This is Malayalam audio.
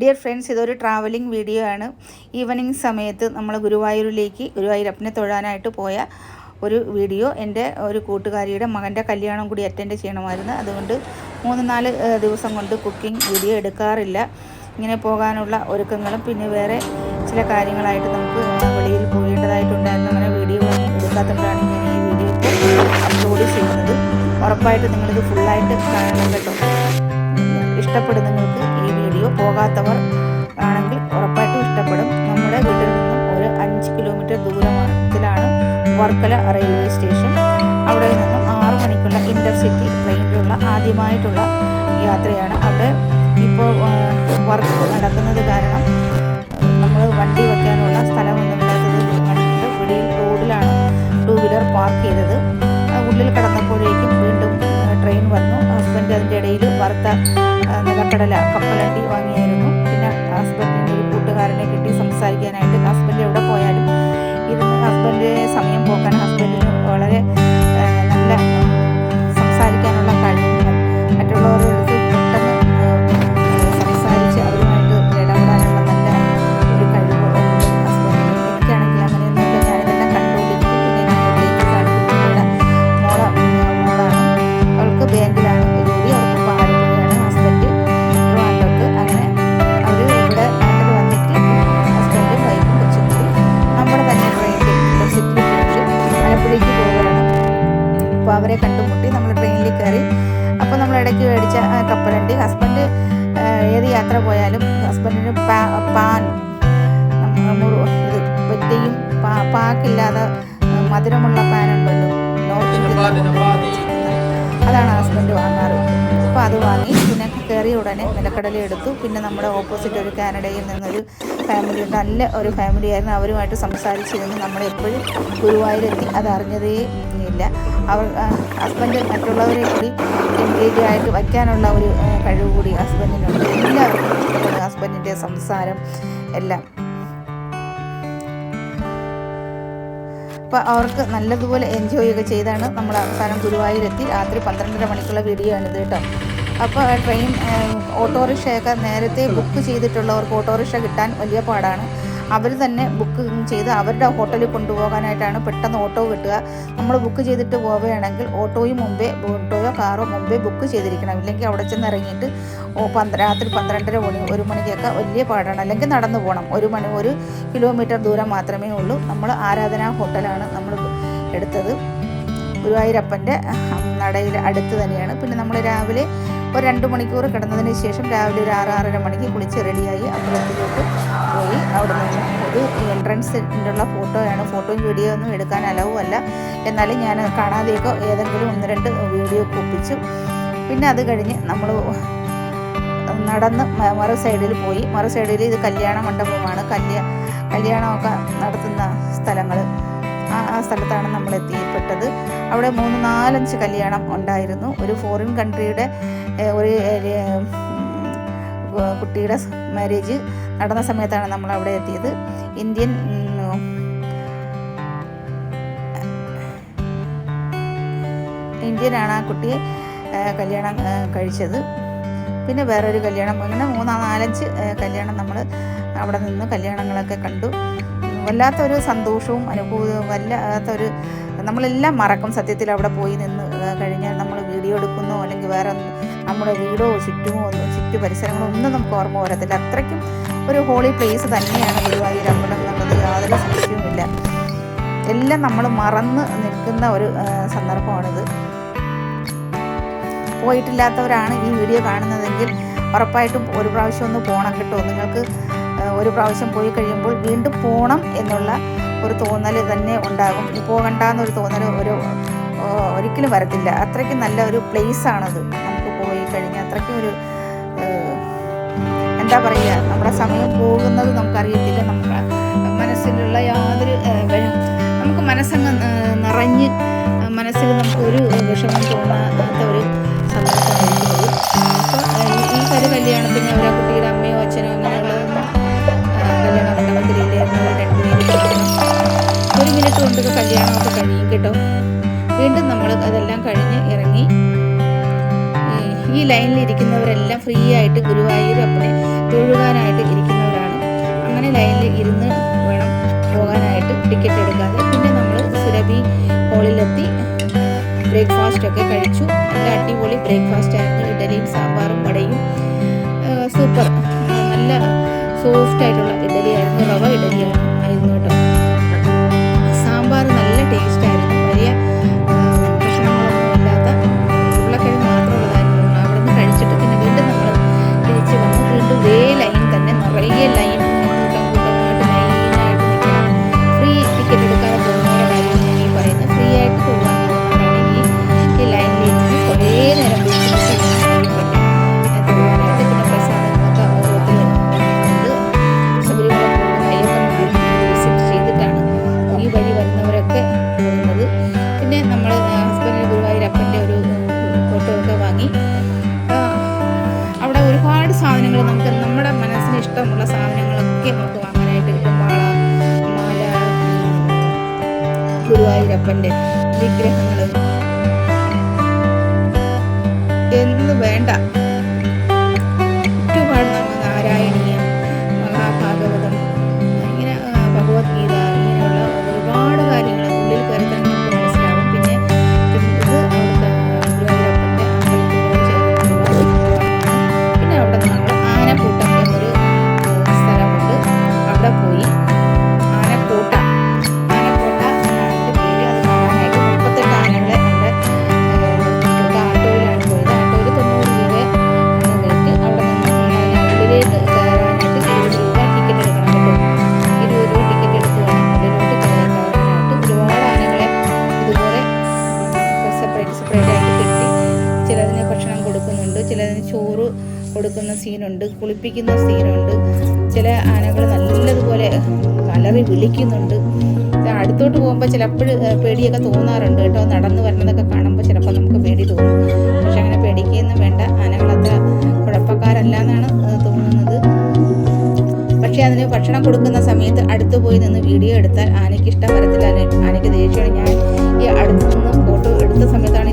ഡിയർ ഫ്രണ്ട്സ് ഇതൊരു ട്രാവലിംഗ് വീഡിയോ ആണ്. ഈവനിങ് സമയത്ത് നമ്മൾ ഗുരുവായൂരിലേക്ക് ഗുരുവായൂരപ്പനെ തൊഴാനായിട്ട് പോയ ഒരു വീഡിയോ എന്റെ ഒരു കൂട്ടുകാരിയുടെ മകന്റെ കല്യാണം കൂടി അറ്റൻഡ് ചെയ്യണമായിരുന്നു. അതുകൊണ്ട് മൂന്ന് നാല് ദിവസം കൊണ്ട് കുക്കിംഗ് വീഡിയോ എടുക്കാറില്ല. ഇങ്ങനെ പോകാനുള്ള ഒരുക്കങ്ങളും പിന്നെ വേറെ ചില കാര്യങ്ങളായിട്ട് നമുക്ക് വെളിയിൽ പോകേണ്ടതായിട്ടുണ്ടായിരുന്നു. അങ്ങനെ വീഡിയോ എടുക്കാത്തതുകൊണ്ടാണ് ഞാൻ ഈ വീഡിയോ അപ്ലോഡ് ചെയ്യുന്നത്. ഉറപ്പായിട്ട് നിങ്ങളിത് ഫുള്ളായിട്ട് കാണണം കേട്ടോ. ഇഷ്ടപ്പെടും നിങ്ങൾക്ക് ഈ വീഡിയോ പോകാത്തവർ ആണെങ്കിൽ ഉറപ്പായിട്ടും ഇഷ്ടപ്പെടും. നമ്മുടെ വീട്ടിൽ നിന്നും ഒരു അഞ്ച് കിലോമീറ്റർ ദൂരത്തിലാണ് വർക്കല റെയിൽവേ സ്റ്റേഷൻ. അവിടെ നിന്നും ആറു മണിക്കുള്ള ഇന്റർസിറ്റി ട്രെയിനിലുള്ള ആദ്യമായിട്ടുള്ള യാത്രയാണ് അവിടെ. ഇപ്പോൾ വർക്ക് നടക്കുന്നത് ഹസ്ബൻഡ് അതിന്റെ ഇടയിൽ വറുത്ത നിലക്കടല കപ്പലണ്ടി വാങ്ങിയായിരുന്നു. പിന്നെ ഹസ്ബൻഡിന്റെ ഒരു കൂട്ടുകാരനെ കിട്ടി സംസാരിക്കാനായിട്ട്. ഹസ്ബൻഡ് എവിടെ പോയാലും ഇരുന്ന് ഹസ്ബൻഡ് സമയം പോക്കാൻ ഹസ്ബൻഡിന് വളരെ നല്ല സംസാരിക്കാനുള്ള കഴിവും മറ്റുള്ളവരോട് അടുത്ത് അവരെ കണ്ടുമുട്ടി നമ്മൾ ട്രെയിനിൽ കയറി. അപ്പോൾ നമ്മൾ ഇടയ്ക്ക് മേടിച്ച കപ്പലണ്ടി. ഹസ്ബൻഡ് ഏത് യാത്ര പോയാലും ഹസ്ബൻഡിന് പാ പാൻ ഇത് വെറ്റയും പാ പാക്കില്ലാതെ മധുരമുള്ള പാനുണ്ടല്ലോ നോർത്ത് ഇന്ത്യൻ അതാണ് ഹസ്ബൻഡ് വാങ്ങാറ്. അപ്പോൾ അത് വാങ്ങി കയറിയ ഉടനെ നിലക്കടല എടുത്തു. പിന്നെ നമ്മുടെ ഓപ്പോസിറ്റ് ഒരു കാനഡയിൽ നിന്നൊരു ഫാമിലി ഉണ്ട്. നല്ല ഒരു ഫാമിലി ആയിരുന്നു. അവരുമായിട്ട് സംസാരിച്ചിരുന്നു. നമ്മളെപ്പോഴും ഗുരുവായൂരെത്തി അത് അറിഞ്ഞതേ ഇല്ല. അവർ ഹസ്ബൻഡ് മറ്റുള്ളവരെ കൂടി എൻഗേജ് ആയിട്ട് വയ്ക്കാനുള്ള ഒരു കഴിവ് കൂടി ഹസ്ബൻഡിനുണ്ട് എല്ലാവർക്കും ഹസ്ബൻഡിന്റെ സംസാരം എല്ലാം. അപ്പോൾ അവർക്ക് നല്ലതുപോലെ എൻജോയ് ഒക്കെ ചെയ്താണ്. നമ്മൾ അവസാനം ഗുരുവായൂരെത്തി. രാത്രി പന്ത്രണ്ടര മണിക്കുള്ള വീഡിയോ ആണിത് കേട്ടോ. അപ്പോൾ ട്രെയിൻ ഓട്ടോറിക്ഷയൊക്കെ നേരത്തെ ബുക്ക് ചെയ്തിട്ടുള്ളവർക്ക് ഓട്ടോറിക്ഷ കിട്ടാൻ വലിയ പാടാണ്. അവർ തന്നെ ബുക്ക് ചെയ്ത് അവരുടെ ഹോട്ടലിൽ കൊണ്ടുപോകാനായിട്ടാണ് പെട്ടെന്ന് ഓട്ടോ കിട്ടുക. നമ്മൾ ബുക്ക് ചെയ്തിട്ട് പോവുകയാണെങ്കിൽ ഓട്ടോയും മുമ്പേ ഓട്ടോയോ കാറോ മുമ്പേ ബുക്ക് ചെയ്തിരിക്കണം. ഇല്ലെങ്കിൽ അവിടെ ചെന്ന് ഇറങ്ങിയിട്ട് രാത്രി പന്ത്രണ്ടര മണി ഒരു മണിക്കൊക്കെ വലിയ പാടാണ്. അല്ലെങ്കിൽ നടന്നു പോകണം ഒരു മണി ഒരു കിലോമീറ്റർ ദൂരം മാത്രമേ ഉള്ളൂ. നമ്മൾ ആരാധന ഹോട്ടലാണ് നമ്മൾ എടുത്തത്. ഗുരുവായൂരപ്പന്റെ നടയിൽ അടുത്ത് തന്നെയാണ്. പിന്നെ നമ്മൾ രാവിലെ ഒരു രണ്ട് മണിക്കൂർ കിടന്നതിന് ശേഷം രാവിലെ ഒരു ആറ് ആറര മണിക്ക് കുളിച്ച് റെഡിയായി അമ്പലത്തിലോട്ട് പോയി. അവിടെ നിന്ന് ഒരു എൻട്രൻസിലുള്ള ഫോട്ടോയാണ്. ഫോട്ടോയും വീഡിയോ ഒന്നും എടുക്കാൻ അലവും അല്ല. എന്നാലും ഞാൻ കാണാതെയൊക്കെ ഏതെങ്കിലും ഒന്ന് രണ്ട് വീഡിയോ ഒപ്പിച്ചു. പിന്നെ അത് കഴിഞ്ഞ് നമ്മൾ നടന്ന് മറു സൈഡിൽ പോയി. മറു സൈഡിൽ ഇത് കല്യാണ മണ്ഡപമാണ്. കല്യാ കല്യാണമൊക്കെ നടത്തുന്ന സ്ഥലങ്ങൾ. ആ സ്ഥലത്താണ് നമ്മൾ എത്തിപ്പെട്ടത്. അവിടെ മൂന്ന് നാലഞ്ച് കല്യാണം ഉണ്ടായിരുന്നു. ഒരു ഫോറിൻ കൺട്രിയുടെ ഒരു കുട്ടിയുടെ മാരേജ് നടന്ന സമയത്താണ് നമ്മൾ അവിടെ എത്തിയത്. ഇന്ത്യൻ ഇന്ത്യനാണ് ആ കുട്ടി കല്യാണം കഴിച്ചത്. പിന്നെ വേറൊരു കല്യാണം. അങ്ങനെ മൂന്നാ നാലഞ്ച് കല്യാണം നമ്മൾ അവിടെ നിന്ന് കല്യാണങ്ങളൊക്കെ കണ്ടു. വല്ലാത്തൊരു സന്തോഷവും അനുഭവവും വല്ലാത്തൊരു നമ്മളെല്ലാം മറക്കും സത്യത്തിൽ അവിടെ പോയി നിന്ന് കഴിഞ്ഞാൽ നമ്മൾ വീഡിയോ എടുക്കുന്നോ അല്ലെങ്കിൽ വേറെ നമ്മുടെ വീടോ ചുറ്റുമോ ഒന്നും ചുറ്റു പരിസരങ്ങളോ ഒന്നും നമുക്ക് ഓർമ്മ വരത്തില്ല. അത്രയ്ക്കും ഒരു ഹോളി പ്ലേസ് തന്നെയാണ് ഗുരുവായൂർ അമ്പലം എന്നുള്ളത്. യാതൊരു സംശയവുമില്ല. എല്ലാം നമ്മൾ മറന്ന് നിൽക്കുന്ന ഒരു സന്ദർഭമാണിത്. പോയിട്ടില്ലാത്തവരാണ് ഈ വീഡിയോ കാണുന്നതെങ്കിൽ ഉറപ്പായിട്ടും ഒരു പ്രാവശ്യം ഒന്ന് പോകണം കേട്ടോ. നിങ്ങൾക്ക് ഒരു പ്രാവശ്യം പോയി കഴിയുമ്പോൾ വീണ്ടും പോകണം എന്നുള്ള ഒരു തോന്നൽ തന്നെ ഉണ്ടാകും. പോകണ്ട എന്നൊരു തോന്നൽ ഒരു ഒരിക്കലും വരത്തില്ല. അത്രയ്ക്കും നല്ല ഒരു പ്ലേസ് ആണത് നമുക്ക് പോയി കഴിഞ്ഞാൽ. അത്രയ്ക്കും ഒരു എന്താ പറയുക നമ്മുടെ സമയം പോകുന്നത് നമുക്കറിയത്തില്ല. നമ്മുടെ മനസ്സിലുള്ള യാതൊരു നമുക്ക് മനസ്സങ്ങ് നിറഞ്ഞ് മനസ്സിൽ നമുക്ക് ഒരു വിഷമം തോന്നാത്ത ഒരു സന്തോഷമായിരിക്കും അപ്പോൾ ഈ ഒരു കല്യാണത്തിന് ഒരു കുട്ടിയുടെ അമ്മയോ അച്ഛനോ ഇവരുടെയൊക്കെ കല്യാണമൊക്കെ കഴിയും കേട്ടോ. വീണ്ടും നമ്മൾ അതെല്ലാം കഴിഞ്ഞ് ഇറങ്ങി. ഈ ലൈനിൽ ഇരിക്കുന്നവരെല്ലാം ഫ്രീ ആയിട്ട് ഗുരുവായൂർ അപ്പനെ തൊഴുകാനായിട്ട് ഇരിക്കുന്നവരാണ്. അങ്ങനെ ലൈനിൽ ഇരുന്ന് വേണം പോകാനായിട്ട് ടിക്കറ്റ് എടുക്കാതെ. പിന്നെ നമ്മൾ സുരഭി ഹോളിലെത്തി ബ്രേക്ക്ഫാസ്റ്റ് ഒക്കെ കഴിച്ചു. നല്ല അടിപൊളി ബ്രേക്ക്ഫാസ്റ്റ് ആയിരുന്നു. ഇഡലിയും സാമ്പാറും വടയും സൂപ്പർ നല്ല സോഫ്റ്റ് ആയിട്ടുള്ള ഇഡലി ആയിരുന്നു റവ ഇഡലിയായിരുന്നു കേട്ടോ. ശിവന്റെ വിഗ്രഹങ്ങളും. എന്ന് വേണ്ട. കൊടുക്കുന്ന സീനുണ്ട് കുളിപ്പിക്കുന്ന സീനുണ്ട്. ചില ആനകൾ നല്ലതുപോലെ കലറി വിളിക്കുന്നുണ്ട്. അടുത്തോട്ട് പോകുമ്പോൾ ചിലപ്പോൾ പേടിയൊക്കെ തോന്നാറുണ്ട് കേട്ടോ. നടന്നു വരുന്നതൊക്കെ കാണുമ്പോൾ ചിലപ്പോൾ നമുക്ക് പേടി തോന്നും. പക്ഷെ അങ്ങനെ പേടിക്കുകയൊന്നും വേണ്ട. ആനകളത്ര കുഴപ്പക്കാരല്ല എന്നാണ് തോന്നുന്നത്. പക്ഷേ അതിന് ഭക്ഷണം കൊടുക്കുന്ന സമയത്ത് അടുത്ത് പോയി നിന്ന് വീഡിയോ എടുത്താൽ ആനയ്ക്ക് ഇഷ്ടം വരത്തില്ല. ആനയ്ക്ക് ദേഷ്യമാണ് ഞാൻ ഈ അടുത്ത് നിന്ന് ഫോട്ടോ എടുത്ത സമയത്താണ്